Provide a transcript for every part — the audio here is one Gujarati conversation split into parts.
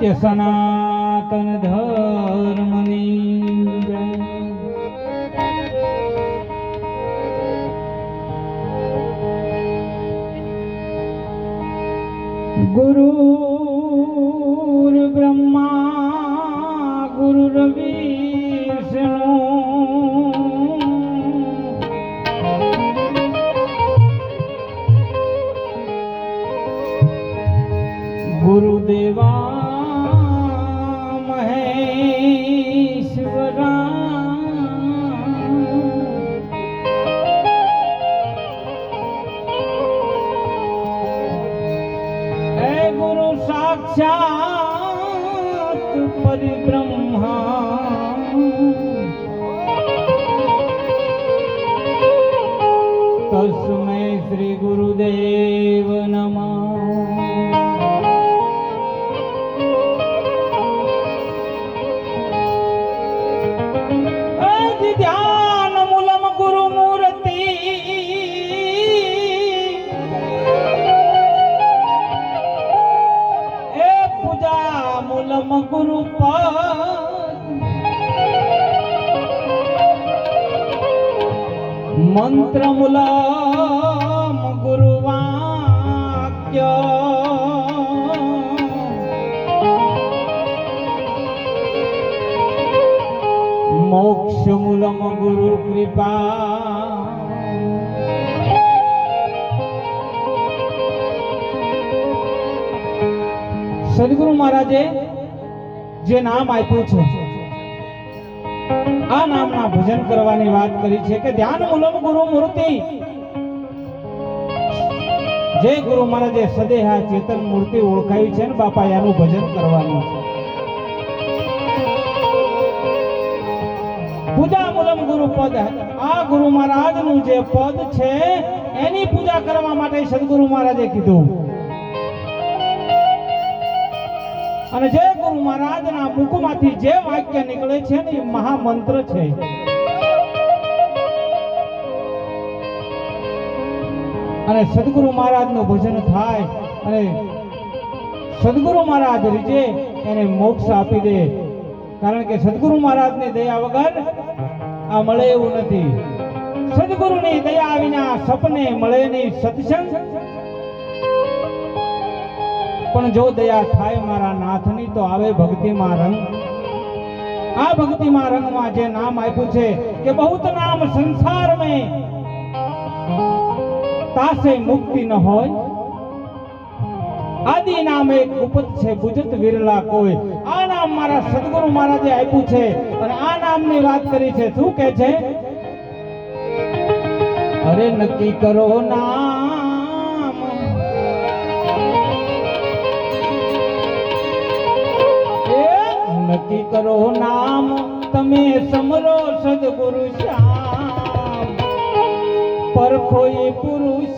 સત્ય સનાતન ધર્મની ગુરુ બ્રહ્મા સાક્ષાત પરિબ્રહ્મા તસ્મૈ શ્રી ગુરુદેવ મૂલમ ગુરુ કૃપા સદગુરુ મહારાજે જે નામ આપ્યું છે, આ નામના ભજન કરવાની વાત કરી છે કે ધ્યાન મૂલમ ગુરુ મૂર્તિ. જે ગુરુ મહારાજે સદેહા ચેતન મૂર્તિ ઓળખાવી છે ને બાપા એનું ભજન કરવાનું છે. પદ. આ ગુરુ મહારાજનું જે પદ છે, એની પૂજા કરવા માટે સદગુરુ મહારાજે કીધું. અને જે ગુરુ મહારાજના મુખમાંથી જે વાક્ય નીકળે છે ને, એ મહામંત્ર છે. અને સદગુરુ મહારાજનું ભજન થાય અને સદગુરુ મહારાજ રીજે એને મોક્ષ આપી દે. કારણ કે સદગુરુ મહારાજની દયા વગર આ મળે એવું નથી. સદગુરુની દયા વિના સપને મળે નહીં સત્સંગ. પણ જો દયા થાય મારા નાથની, તો આવે ભક્તિમાં રંગ. આ ભક્તિમાં રંગમાં જે નામ આપ્યું છે, કે બહુત નામ સંસાર મેં તાસે મુક્તિ ન હોય. આદિ નામ એક ગુપ્ત છે બુજત વિરલા કોઈ. આ નામ મારા સદગુરુ મહારાજે આપ્યું છે અને આ નામની વાત કરી છે. શું કે છે? અરે નક્કી કરો નામ. નક્કી કરો નામ. તમે સમરો સદગુરુ શ્યામ. પરખો એ પુરુષ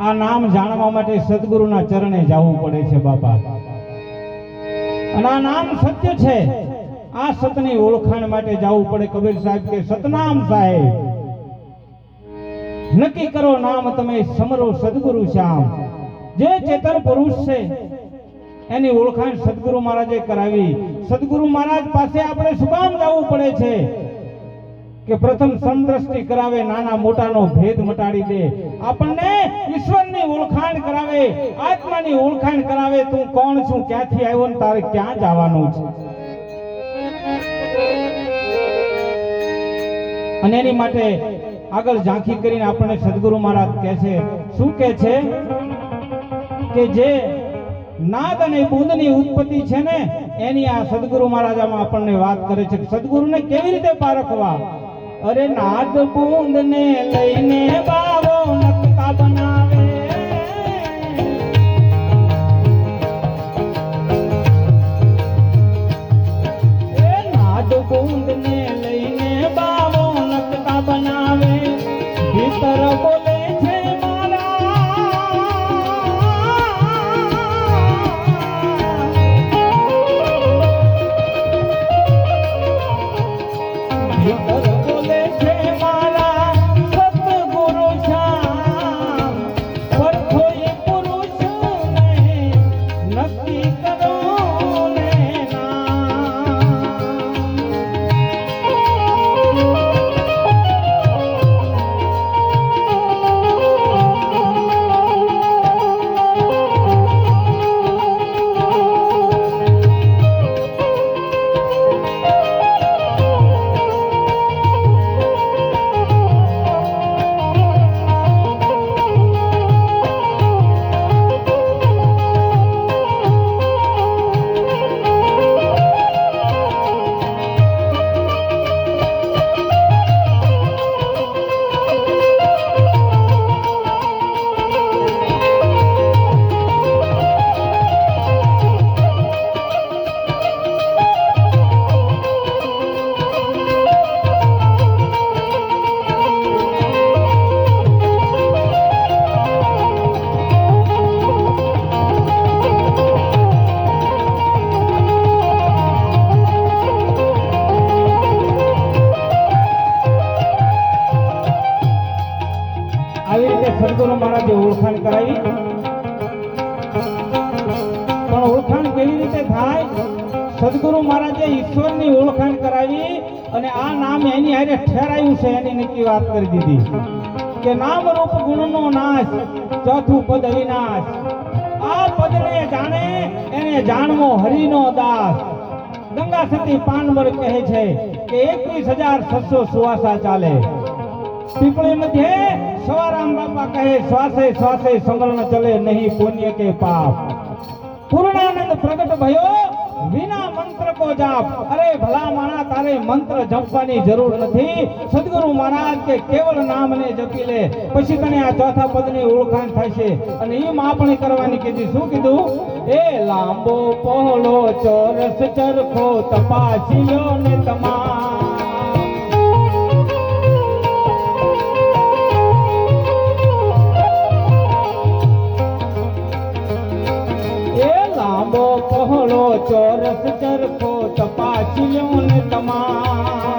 આ નામ જાણવા માટે સદગુરુના ચરણે જવું પડે છે બાપા. અને આ નામ સત્ય છે. આ સતની ઓળખાણ માટે જવું પડે કબીર સાહેબ કે સતનામ સાહેબ. નક્કી કરો નામ તમે સમરો સદગુરુ શ્યામ. જે ચેતન પુરુષ છે, એની ઓળખાણ સદગુરુ મહારાજે કરાવી. સદગુરુ મહારાજ પાસે આપણે શું કામ જવું પડે છે. કે પ્રથમ સમદ્રષ્ટિ કરાવે, નાના મોટાનો ભેદ મટાડી દે. આપણને ઈશ્વરની ઓળખાણ કરાવે, આત્માની ઓળખાણ કરાવે, તું કોણ છું, ક્યાંથી આવ્યો ને તારે ક્યાં જવાનું છે? અને એની માટે આગળ ઝાંખી કરીને આપણને સદગુરુ મહારાજ કહે છે, શું કહે છે? કે જે નાદ અને બુદ્ધની ઉત્પત્તિ છે ને, એની આ સદગુરુ મહારાજામાં આપણને વાત કરે છે સદગુરુને કેવી રીતે પારખવા? અરે નાદ બુંદ ને લઈને બાવો નકતા બનાવે. સદગુરુ મહારાજે ઓળખાણ કરાવી. પણ ઓળખાણ કેવી રીતે થાય? સદગુરુ મહારાજે ઈશ્વરની ઓળખાણ કરાવી અને આ નામ એની હારે ઠેરાયું છે, એની નક્કી વાત કરી દીધી. કે નામ રૂપ ગુણનો નાશ, ચોથું પદ અવિનાશ. આ પદને જાણે એને જાણવો હરિનો દાસ. ગંગા સતી પાનવર કહે છે કે એકવીસ હજાર છસો સુવાસા ચાલે. પીપળી મધ્યે સવારામ બાપા કહે, શ્વાસે શ્વાસે સમરણ ચલે નહીં પુણ્ય કે પાપ. પૂર્ણાનંદ પ્રગટ ભયો, વિના મંત્ર કો જાપ. અરે ભલા માણા, તારે મંત્ર જપવાની જરૂર નથી. સદગુરુ મહારાજ કે કેવળ નામને જપી લે, પછી તને આ ચોથા પદની ઓળખાણ થશે. અને એ માપણી કરવાની કીધી, શું કીધું? એ લાંબો પહોળો ચોરસ ચરખો તપાસી લો ને તમામ પહોળો ચોરસ ચરખો તપાસી લ્યો ને તમામ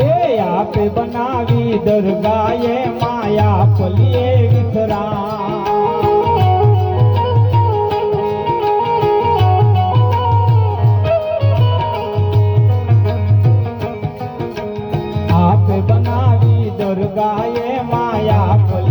એ આપે બનાવી દરગાએ માયા પલીએ વિસરા. આપે બનાવી દરગાએ માયા પલીએ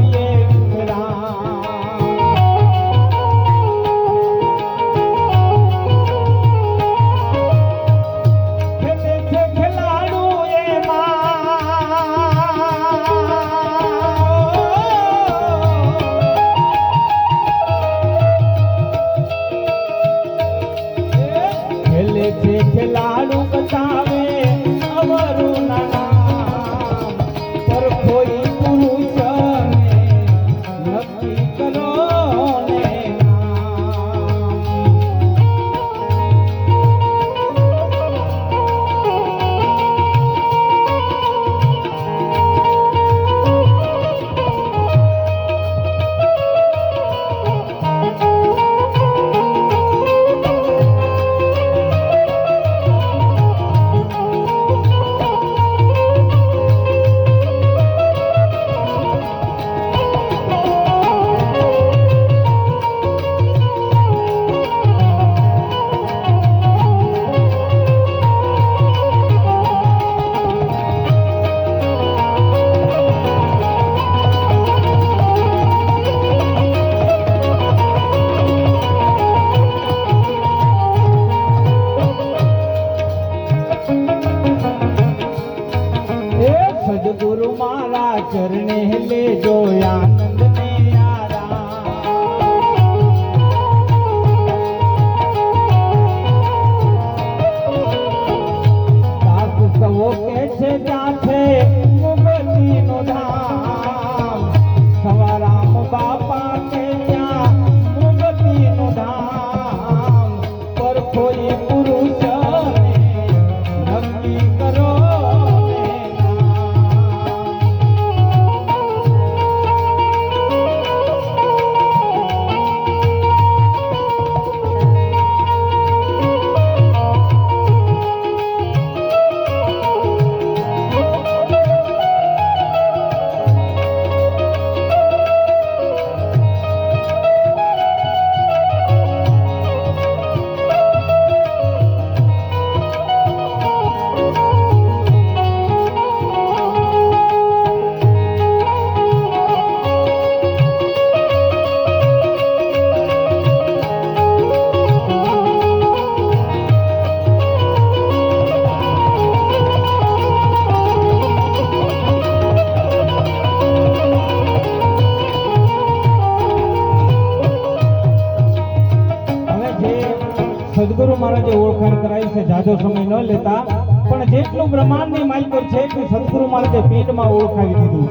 કરાવી સમય ન લેતા, પણ જેટલું બ્રહ્માંડની માલિકો છે એટલું સદગુરુ મહારાજે પિંડમાં ઓળખાવી દીધું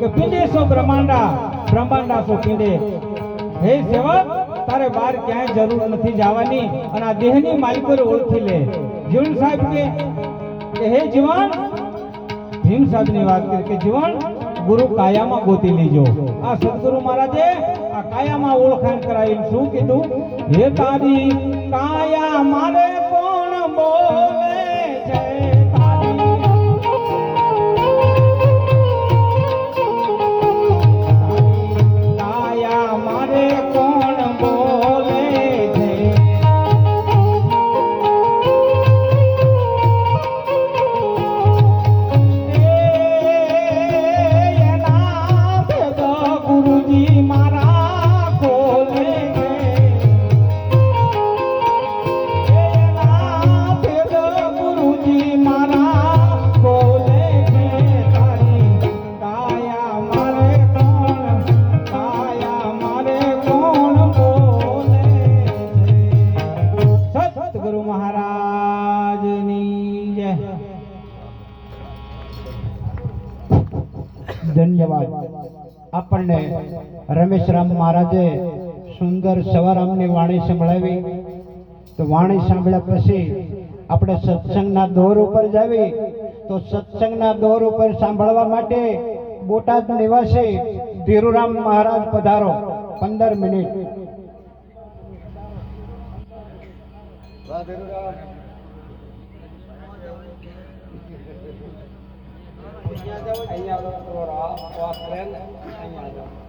કે પિંડે સો બ્રહ્માંડા બ્રહ્માંડા સો પિંડે. હે સેવક, તારે બહાર ક્યાંય જરૂર નથી જવાની અને આ દેહની માલિકોને ઓળખી લે. જીવન સાહેબ કે કે હે જીવન, ભીમ સાહેબની વાત કરી કે જીવન, ગુરુ કાયામાં ગોતી લીજો. આ સદગુરુ મહારાજે આ કાયામાં ઓળખાણ કરાવીને શું કીધું? હે તારી કાયા મારે કોણ આપણને રમેશરામ મહારાજે સુંદર સવારામની વાણી સંભળાવી. તો વાણી સાંભળ્યા પછી આપણે સત્સંગના દોર ઉપર જાવી તો સત્સંગના દોર ઉપર સાંભળવા માટે બોટાદ નિવાસી ધીરુરામ મહારાજ પધારો. પંદર મિનિટ. અહીંયા જાઓ અહીંયા જાઓ અહીંયા જાઓ